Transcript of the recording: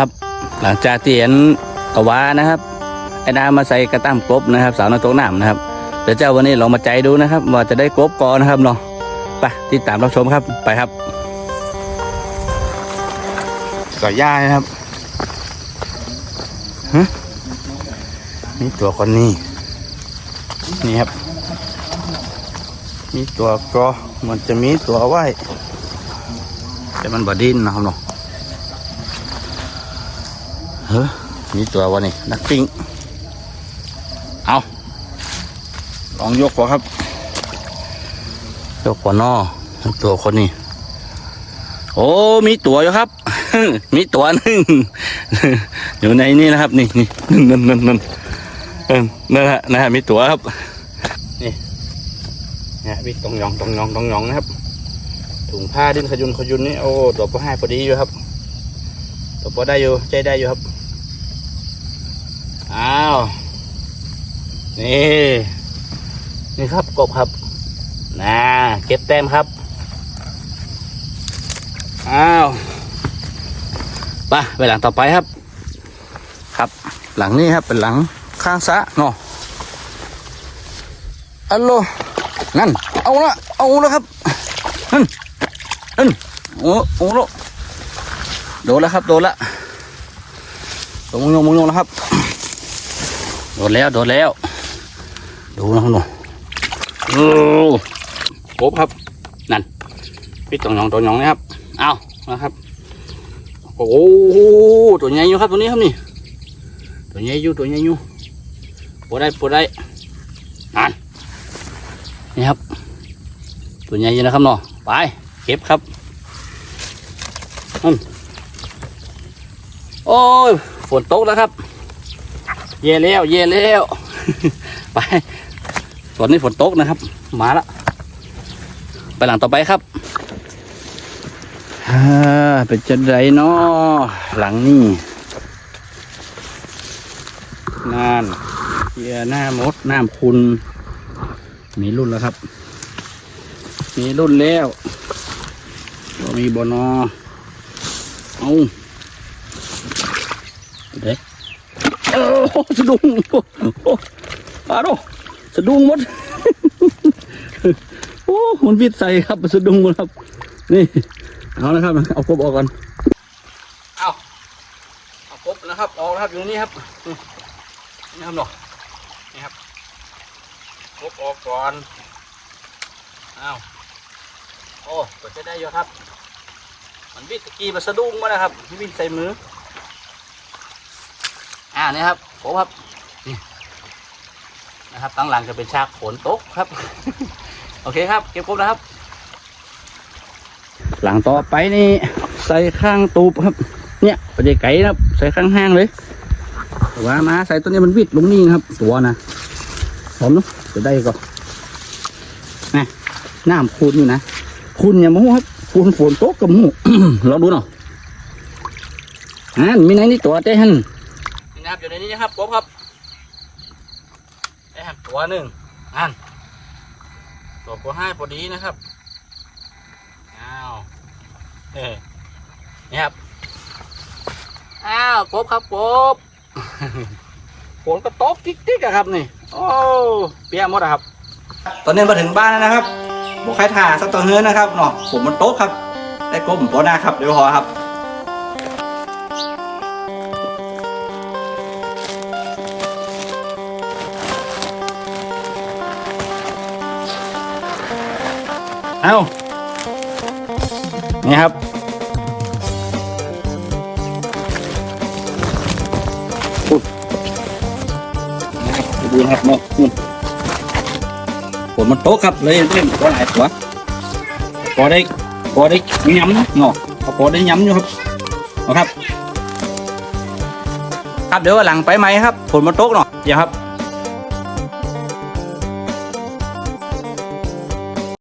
ครับ หลังจากที่เห็นตะวานะครับ ไอ้ดามาใส่กระตั้มกบนะครับ สาวน้อยตกน้ำนะครับ เดี๋ยวเจ้าวันนี้ลองมาใจดูนะครับ ว่าจะได้กบกอนะครับเนาะไปติดตามรับชมครับไปครับก่อย่านะครับฮะนี่ตัวคนนี้นี่ครับ มีตัวกอมันจะมีตัวไว้แต่มันบอดินนะครับเนาะ เฮ้ยมีตัววะนี่นักปิ้งเอาลองยกก่อนครับ ยกก่อนนอตัวคนนี้โอ้มีตัวอยู่ครับ มีตัวหนึ่งอยู่ในนี่นะครับ นี่นี่นั่นนั่นนั่นเออนั่นฮะนะฮะมีตัวครับ นี่นะมีตรงยองตรงยองตรงยองนะครับถุงผ้าดิ้นขยุนขยุนนี่โอ้ตัวปให้พอดีอยู่ครับ ตัวปได้อยู่ใจได้อยู่ครับ อ้าว นี่ นี่ครับกบครับนะเก็บแต้มครับ อ้าวไปไปหลังต่อไปครับ ครับ หลังนี้ครับเป็นหลังข้างซะเนาะอัลโลนั่น เอาละเอาละครับนั่นนั่นโอ้โอ้โล โดนแล้วครับ โดนละโดนมุงยงมุงยงแล้วครับ โดนแล้ว โดนแล้ว ดูนะครับหนูโอ้โหครับ นั่น พี่ตองหยองตองหยองนะครับ เอานะครับ โอ้โหตัวใหญ่อยู่ครับตัวนี้ครับนี่ ตัวใหญ่อยู่ตัวใหญ่อยู่ปวดได้ปวดได้นั่นนี่ครับ ตัวใหญ่อยู่นะครับเนาะ ไป เก็บครับนั่น โอ้ยฝนตกแล้วครับ เย่แล้วเย่แล้วไปตอนนี้ฝนตกนะครับ มาล้วไปหลังต่อไปครับอ่าเป็นจังไรเนาะหลังนี่นั่นเกียหน้ามดหน้ำคุณ มีรุ่นแล้วครับ มีรุ่นแล้วบ่มีบอนอเอาเด็กเออ สะดุ้งโอ้โอ้ปลาโดสะดุ้งหมด โอ้มันวิดใส่ครับสะดุ้งหมดครับ นี่ เอาละครับ เอากบออกก่อนเอาเอากบนะครับออกแล้วครับอยู่นี่ครับนี่ครับหนอนี่ครับกบออกก่อนเอาโอ้ก็จะได้อยู่ครับ มันบิดตะกี้มาสะดุ้งมานะครับบิดใส่มือ อ่านี่ครับ กบครับนี่นะครับตั้งหลังจะเป็นชากฝนตกครับ โอเคครับ เก็บกบนะครับ หลังต่อไปนี่ใส่ข้างตูบครับ เนี่ยประเดี๋ยวไก่นะครับ ใส่ข้างห้างเลยแต่ว่ามาใส่ตัวนี้มันวิดลงนี่ครับ ตัวนะผมเนาะจะได้ก็นะน้ำคูนอยู่นะคูนอย่ามาหูครับคูนฝนตกกับหมูลองดูหน่อยอ่ามีไหนนี่ตัวเต้หัน ครับอยู่ในนี้นะครับผมครับได้หันตัวหนึ่งอันตัวโปรให้พอดีนะครับอ้าวเอ้นี่ครับอ้าวกบครับกบฝนก็ตกติ๊กๆอะครับนี่โอ้เปียหมดอะครับ ตอนนี้มาถึงบ้านแล้วนะครับบุกใครถ่าสักตัวเฮือนนะครับเนาะผมมันโต๊ะครับได้กบผมโปหน้าครับเดี๋ยวพอครับ เอ้า นี่ครับ ดูนะครับเนาะนู่นฝนมันโตครับเลยเล่นตัวไหนตัวพอได้พอได้ย้ำเนาะพอได้ย้ำอยู่ครับเอาครับ ครับเดี๋ยววันหลังไปไหมครับฝนมันโต๊ะเนาะเดี๋ยวครับ